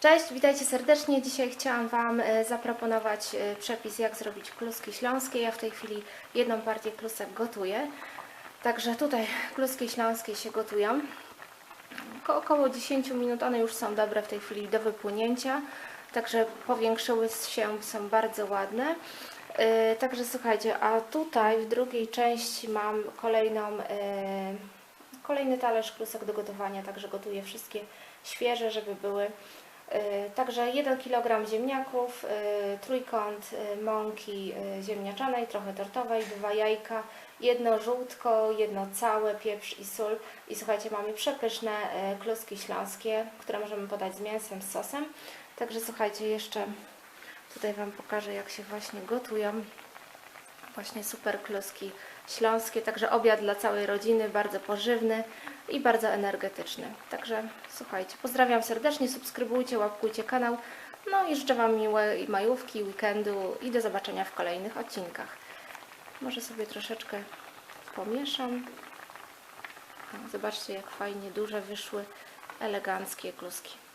Cześć, witajcie serdecznie. Dzisiaj chciałam Wam e, zaproponować e, przepis, jak zrobić kluski śląskie. Ja w tej chwili jedną partię klusek gotuję. Także tutaj kluski śląskie się gotują. Ko- około 10 minut, one już są dobre w tej chwili do wypłynięcia. Także powiększyły się, są bardzo ładne. E, Także słuchajcie, a tutaj w drugiej części mam kolejną, kolejny talerz klusek do gotowania, także gotuję wszystkie świeże, żeby były Także 1 kg ziemniaków, e, trójkąt e, mąki e, ziemniaczanej, trochę tortowej, dwa jajka, jedno żółtko, jedno całe, pieprz i sól. I słuchajcie, mamy przepyszne e, kluski śląskie, które możemy podać z mięsem, z sosem. Także słuchajcie, jeszcze tutaj Wam pokażę, jak się właśnie gotują. Właśnie super kluski śląskie, także obiad dla całej rodziny, bardzo pożywny i bardzo energetyczny. Także słuchajcie, pozdrawiam serdecznie, subskrybujcie, łapkujcie kanał. No i życzę Wam miłej majówki, weekendu i do zobaczenia w kolejnych odcinkach. Może sobie troszeczkę pomieszam. Zobaczcie, jak fajnie duże wyszły, eleganckie kluski.